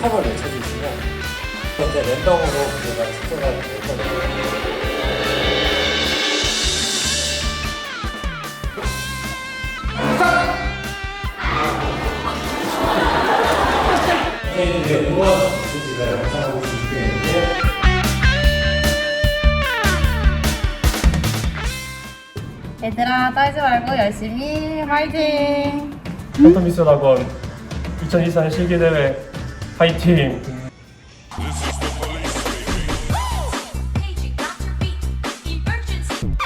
스탑을 외쳐주시면 이제 랜덤으로 될 거예요. 선생님들의 응원 메시지가 영상으로 준비되어 있는데 얘들아 떨지 말고 열심히 화이팅! 팬터미술학원 2024년 실기대회 화이팅! Emergency.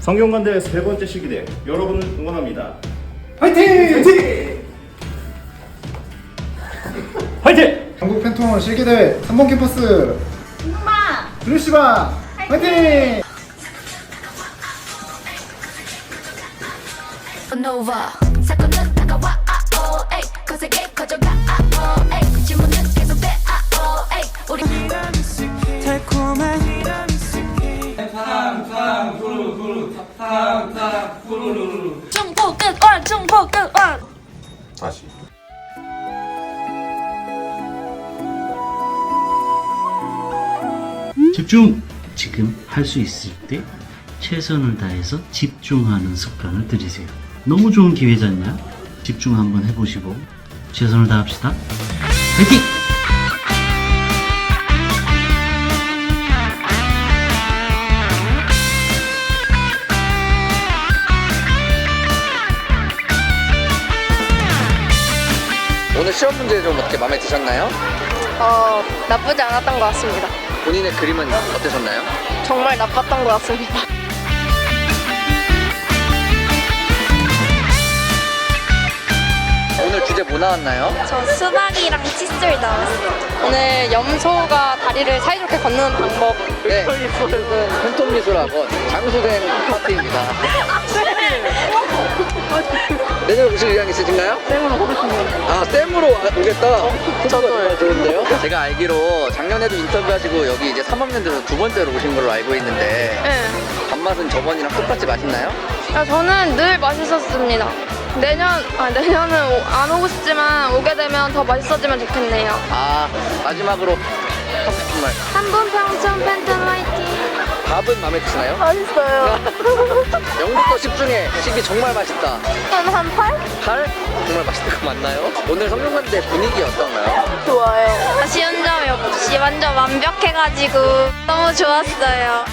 성균관대 세 번째 시기대 여러분을 응원합니다. 화이팅! 전국 팬톤 실기대회 3번 캠퍼스 블루시바 화이팅! Nova. 사건은 다가와, 아, 오, 에이. 거세게 커져가, 아, 오, 에이. 질문은 계속돼, 아, 오, 에이. 우리 중포 끝, 월, 중포 끝, 월. 다시. 집중! 지금 할 수 있을 때 최선을 다해서 집중하는 습관을 들이세요. 너무 좋은 기회잖냐? 집중 한번 해보시고 최선을 다합시다. 화이팅! 오늘 시험 문제 좀 어떻게 마음에 드셨나요? 어, 나쁘지 않았던 것 같습니다. 본인의 그림은 어떠셨나요? 정말 나빴던 것 같습니다. 주제 뭐 나왔나요? 저 수박이랑 칫솔 나왔어요. 오늘 염소가 다리를 사이좋게 걷는 방법. 네, 이것은 팬톤미술학원 장수생 파티입니다. 내년에 오실 의향 있으신가요? 쌤으로 오겠습니다. 아, 쌤으로 와- 오겠다? 저도 좋은데요? 제가 알기로 작년에도 인터뷰하시고 여기 이제 3학년 들어서 두 번째로 오신 걸로 알고 있는데 네. 밥맛은 저번이랑 똑같이 맛있나요? 아, 저는 늘 맛있었습니다. 내년, 아, 내년은 오- 안 오고 싶지만 오게 되면 더 맛있어지면 좋겠네요. 아, 마지막으로 하고 싶은 말. 3분 평촌 팬텀 화이팅! 밥은 마음에 드시나요? 맛있어요. 0부터 10 중에 10이 정말 맛있다. 한, 한 8? 8? 정말 맛있는 거 맞나요? 오늘 성균관대 분위기 어떤가요? 좋아요. 아쉬운 점이 없이 완전 완벽해가지고 너무 좋았어요.